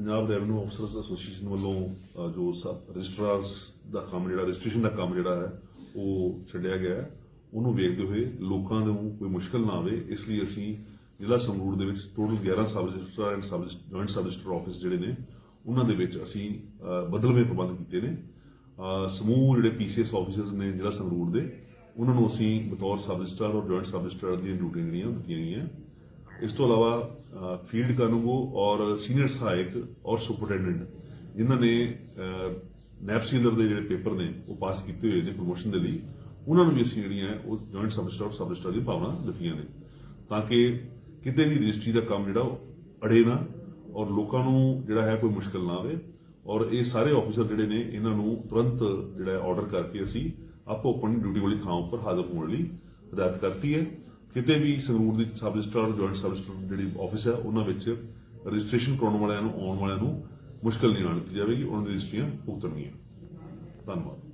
Punjab revenue ਅਫਸਰਸ association ਵੱਲੋਂ ਜੋ ਸਬ ਰਜਿਸਟਰਾਰਸ ਦਾ ਕੰਮ ਜਿਹੜਾ ਰਜਿਸਟ੍ਰੇਸ਼ਨ ਦਾ ਕੰਮ ਜਿਹੜਾ ਹੈ, ਉਹ ਛੱਡਿਆ ਗਿਆ ਹੈ। ਉਹਨੂੰ ਵੇਖਦੇ ਹੋਏ ਲੋਕਾਂ ਨੂੰ ਕੋਈ ਮੁਸ਼ਕਲ ਨਾ ਆਵੇ, ਇਸ ਲਈ ਅਸੀਂ ਜ਼ਿਲ੍ਹਾ ਸੰਗਰੂਰ ਦੇ ਵਿੱਚ total 11 sub registrar and sub joint sub register office ਜਿਹੜੇ ਨੇ, ਉਹਨਾਂ ਦੇ ਵਿੱਚ ਅਸੀਂ ਬਦਲਵੇਂ ਪ੍ਰਬੰਧ ਕੀਤੇ ਨੇ। ਸਮੂਹ ਜਿਹੜੇ ਪੀਸੀਐਸ ਆਫਿਸਰਸ ਨੇ ਜ਼ਿਲ੍ਹਾ ਸੰਗਰੂਰ ਦੇ, ਉਹਨਾਂ ਨੂੰ ਅਸੀਂ ਬਤੌਰ ਸਬ ਰਜਿਸਟਰਾਰ ਔਰ ਜੁਆਇੰਟ ਸਬ ਰਜਿਸਟਰਾਰ ਦੀਆਂ ਡਿਊਟੀਆਂ ਜਿਹੜੀਆਂ ਦਿੱਤੀਆਂ ਗਈਆਂ। ਇਸ ਤੋਂ ਇਲਾਵਾ ਫੀਲਡ ਕਾਨੂੰਗੋ ਔਰ ਸੀਨੀਅਰ ਸਹਾਇਕ ਔਰ ਸੁਪਰਡੈਂਡੈਂਟ, ਜਿਨ੍ਹਾਂ ਨੇ ਨੈਪਸੀਲਰ ਦੇ ਜਿਹੜੇ ਪੇਪਰ ਨੇ, ਉਹ ਪਾਸ ਕੀਤੇ ਹੋਏ ਨੇ ਪ੍ਰੋਮੋਸ਼ਨ ਦੇ ਲਈ, ਉਹਨਾਂ ਨੂੰ ਵੀ ਅਸੀਂ ਜਿਹੜੀਆਂ ਉਹ joint sub register sub register ਦੀ ਭਾਵਨਾ ਦਿੱਤੀਆਂ ਨੇ। ਤਾਂ ਕਿ ਕਿਤੇ ਵੀ ਰਜਿਸਟਰੀ ਦਾ ਕੰਮ ਜਿਹੜਾ, ਉਹ ਅੜੇ ਨਾ ਔਰ ਲੋਕਾਂ ਨੂੰ ਜਿਹੜਾ ਹੈ, ਕੋਈ ਮੁਸ਼ਕਲ ਨਾ ਆਵੇ ਔਰ ਇਹ ਸਾਰੇ ਆਫੀਸਰ ਜਿਹੜੇ ਨੇ, ਇਹਨਾਂ ਨੂੰ ਤੁਰੰਤ ਜਿਹੜਾ ਆਰਡਰ ਕਰਕੇ ਅਸੀਂ ਆਪੋ ਆਪਣੀ ਡਿਊਟੀ ਵਾਲੀ ਥਾਂ ਉੱਪਰ ਹਾਜ਼ਰ ਹੋਣ ਲਈ ਹਦਾਇਤ ਕਰਤੀ ਹੈ। ਕਿਤੇ ਵੀ ਸੰਗਰੂਰ ਦੀ sub register joint sub register ਜਿਹੜੀ ਆਫਿਸ ਹੈ, ਉਹਨਾਂ ਵਿੱਚ ਰਜਿਸਟ੍ਰੇਸ਼ਨ ਕਰਾਉਣ ਵਾਲਿਆਂ ਨੂੰ, ਆਉਣ ਵਾਲਿਆਂ ਨੂੰ ਮੁਸ਼ਕਲ ਨਹੀਂ ਆਉਣ ਦਿੱਤੀ ਜਾਵੇਗੀ, ਉਹਨਾਂ ਦੀ ਰਜਿਸਟਰੀਆਂ ਭੁਗਤਣਗੀਆਂ। ਧੰਨਵਾਦ।